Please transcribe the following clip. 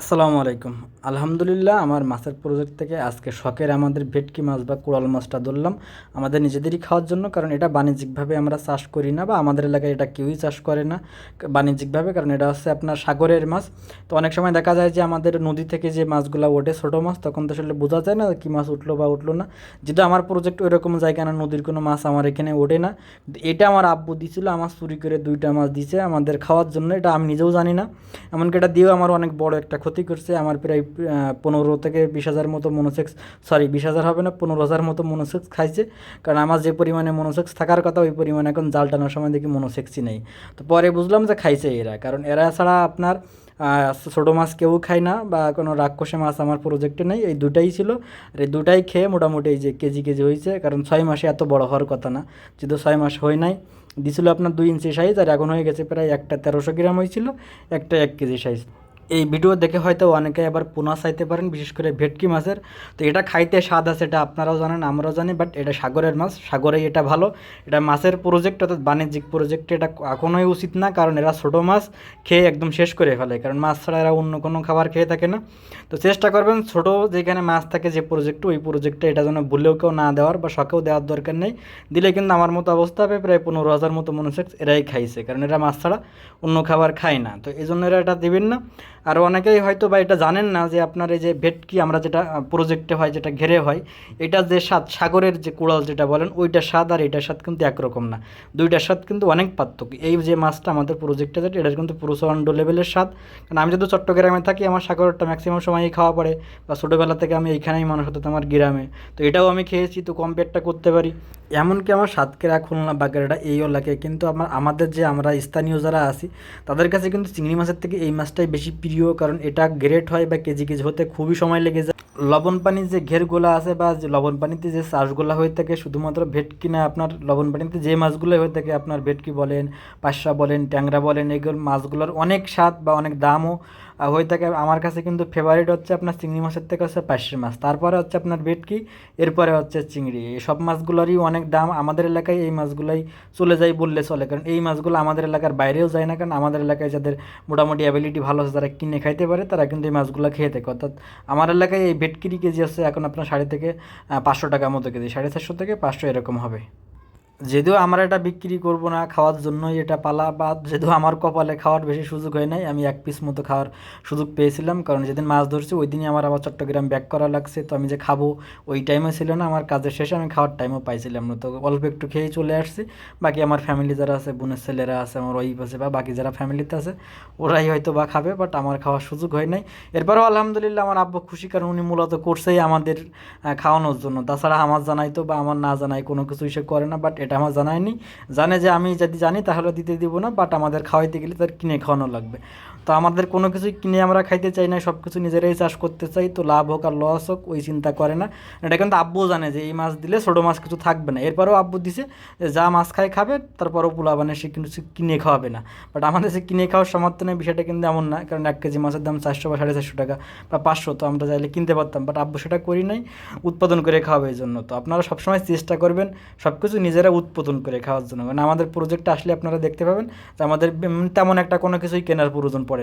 আসসালামু আলাইকুম। আলহামদুলিল্লাহ, আমার মাছের প্রজেক্ট থেকে আজকে শখের আমাদের ভেটকি মাছ বা কোরাল মাছটা ধরলাম। আমাদের নিজেদেরই খাওয়ার জন্য, কারণ এটা বাণিজ্যিকভাবে আমরা চাষ করি না বা আমাদের এলাকায় এটা কেউই চাষ করে না, বাণিজ্যিকভাবে, কারণ এটা হচ্ছে আপনার সাগরের মাছ। তো অনেক সময় দেখা যায় যে আমাদের নদী থেকে যে মাছগুলো ওঠে ছোটো মাছ, তখন তো আসলে বোঝা যায় না কী মাছ উঠল বা উঠল না। যেহেতু আমার প্রজেক্ট ওই রকম জায়গা না, নদীর কোনো মাছ আমার এখানে ওঠে না। এটা আমার আব্বু দিছিল, আমার চুরি করে দুইটা মাছ দিছে আমাদের খাওয়ার জন্য, এটা আমি নিজেও জানি না। এমনকি এটা দিয়েও আমার অনেক বড় একটা ক্ষতি করছে, আমার প্রায় পনেরো থেকে বিশ হাজার মতো মনোসেক্স সরি বিশ হাজার হবে না, পনেরো হাজার মতো মনোসেক্স খাইছে। কারণ আমার যে পরিমাণে মনোসেক্স থাকার কথা, ওই পরিমাণে এখন জাল টানার সময় দেখি মনোসেক্সই নেই। তো পরে বুঝলাম যে খাইছে এরা, কারণ এরা ছাড়া আপনার ছোটো মাছ কেউ খায় না বা কোনো রাক্ষসে মাছ আমার প্রজেক্টে নেই, এই দুটাই ছিল। আর এই দুটাই খেয়ে মোটামুটি এই যে কেজি কেজি হয়েছে কারণ ছয় মাসে এত বড় হওয়ার কথা না। যেহেতু ছয় মাস হয় নাই, দিছিল আপনার দুই ইঞ্চি সাইজ আর এখন হয়ে গেছে প্রায় একটা তেরোশো গ্রাম হয়েছিল একটা এক কেজি সাইজ এই ভিডিও দেখে হয়তো অনেকে আবার পোনা চাইতে পারেন, বিশেষ করে ভেটকি মাছের। তো এটা খাইতে স্বাদ আছে, এটা আপনারাও জানেন, আমরাও জানি বাট এটা সাগরের মাছ সাগরে এটা ভালো। এটা মাছের প্রজেক্ট অর্থাৎ বাণিজ্যিক প্রজেক্ট এটা কখনোই উচিত না, কারণ এরা ছোটো মাছ, খেয়ে একদম শেষ করে ফেলে, কারণ মাছ ছাড়া এরা অন্য কোনো খাবার খেয়ে থাকে না। তো চেষ্টা করবেন, ছোটো যেখানে মাছ থাকে যে প্রজেক্ট ওই প্রজেক্টটা এটা যেন ভুলেও কেউ না দেওয়ার বা শখেও দেওয়ার দরকার নেই। দিলে কিন্তু আমার মতো অবস্থা হবে, প্রায় পনেরো হাজার মতো মনুষ্য এরাই খাইছে, কারণ এরা মাছ ছাড়া অন্য খাবার খায় না। তো এই জন্য এরা এটা দেবেন না। আর অনেকেই হয়তো বা এটা জানেন না যে আপনার এই যে ভেটকি আমরা যেটা প্রজেক্টে হয়, যেটা ঘেরে হয়, এটা যে স্বাদ, সাগরের যে কুড়াল যেটা বলেন ওইটার স্বাদ আর এটার স্বাদ কিন্তু একরকম না। দুইটার স্বাদ কিন্তু অনেক পার্থক্য। এই যে মাছটা আমাদের প্রজেক্টে যেটা, এটার কিন্তু প্রচণ্ড লেভেলের স্বাদ। কারণ আমি যদি চট্টগ্রামে থাকি, আমার সাগরটা ম্যাক্সিমাম সময়ই খাওয়া পড়ে, বা ছোটোবেলা থেকে আমি এইখানেই মানুষ হতো আমার গ্রামে। তো এটাও আমি খেয়েছি, তো কম্পেয়ারটা করতে পারি। এমনকি আমার সাতক্ষীরা, খুলনা বাগেরহাটা এই লাগে কিন্তু আমার, আমাদের যে আমরা স্থানীয় যারা আছি, তাদের কাছে কিন্তু চিংড়ি মাছের থেকে এই মাছটাই বেশি প্রিয়। কারণ এটা গ্রেট হয় বা কেজি কেজি হতে খুবই সময় লেগে যায়। লবণ পানির যে ঘেরগুলো আছে বা যে লবণ পানিতে যে চাষগুলো হয়ে থাকে, শুধুমাত্র ভেটকি না আপনার লবণ পানিতে যে মাছগুলো হয়ে থাকে, আপনার ভেটকি বলেন পাঁচশা বলেন, ট্যাংরা বলেন এগুলো মাছগুলোর অনেক স্বাদ বা অনেক দামও হয়ে থাকে। আমার কাছে কিন্তু ফেভারিট হচ্ছে আপনার চিংড়ি মাছের থেকে হচ্ছে পাঁচশো মাছ। তারপরে হচ্ছে আপনার ভেটকি, এরপরে হচ্ছে চিংড়ি। এই সব মাছগুলোরই অনেক দাম। আমাদের এলাকায় এই মাছগুলোই চলে যায় বললে চলে। কারণ এই মাছগুলো আমাদের এলাকার বাইরেও যায় না। কারণ আমাদের এলাকায় যাদের মোটামুটি অ্যাবিলিটি ভালো আছে, যারা কিনে খাইতে পারে, তারা কিন্তু এই মাছগুলো খেয়ে থাকে। অর্থাৎ আমার এলাকায় এই ভেটকিরি কেজি আছে, এখন আপনার সাড়ে থেকে পাঁচশো টাকা মতো কেজি, সাড়ে চারশো থেকে পাঁচশো এরকম হবে। যদিও আমরা এটা বিক্রি করব না খাওয়ার জন্যই এটা পালা বা যদিও আমার কপালে খাওয়ার বেশি সুযোগ হয় নাই, আমি এক পিস মতো খাওয়ার সুযোগ পেয়েছিলাম। কারণ যেদিন মাছ ধরছি, ওই দিনই আমার আবার চট্টগ্রাম ব্যাক করা লাগছে। তো আমি যে খাব, ওই টাইমে ছিল না, আমার কাজের শেষে আমি খাওয়ার টাইমও পাইছিলাম না। তো অল্প একটু খেয়েই চলে আসছি। বাকি আমার ফ্যামিলি যারা আছে, বোনের ছেলেরা আছে, আমার ওয়াইফ আছে, বা বাকি যারা ফ্যামিলিতে আছে, ওরাই হয়তো বা খাবে বাট আমার খাওয়ার সুযোগ হয় নাই। এরপরেও আলহামদুলিল্লাহ আমার আব্বু খুশি, কারণ উনি মূলত করছেই আমাদের খাওয়ানোর জন্য। তাছাড়া আমার জানাই তো বা আমার না জানাই কোনো কিছু সে করে না বাট এটা আমার জানায়নি জানে যে আমি যদি জানি তাহলে দিতে দিব না বাট আমাদের খাওয়াইতে গেলে তার কিনে খাওয়ানো লাগবে। তো আমাদের কোনো কিছুই কিনে আমরা খাইতে চাই না সব কিছু নিজেরাই চাষ করতে চাই, তো লাভ হোক আর লস হোক, ওই চিন্তা করে না। এটা কিন্তু আব্বুও জানে যে এই মাছ দিলে ছোটো মাছ কিছু থাকবে না। এরপরেও আব্বু দিছে যে যা মাছ খায় খাবে, তারপরও পোলা বানে সে কিন্তু কিনে খাওয়াবে না। বাট আমাদের সে কিনে খাওয়ার সমর্থনের বিষয়টা কিন্তু এমন না, কারণ এক কেজি মাছের দাম চারশো বা সাড়ে চারশো টাকা বা পাঁচশো, তো আমরা চাইলে কিনতে পারতাম। বাট আব্বু সেটা করি নাই, উৎপাদন করে খাওয়াবে এই জন্য। তো আপনারা সবসময় চেষ্টা করবেন সব কিছু নিজেরা উৎপাদন করে খাওয়ার জন্য। মানে আমাদের প্রজেক্টটা আসলে আপনারা দেখতে পাবেন যে আমাদের তেমন একটা কোনো কিছুই কেনার প্রয়োজন পড়ে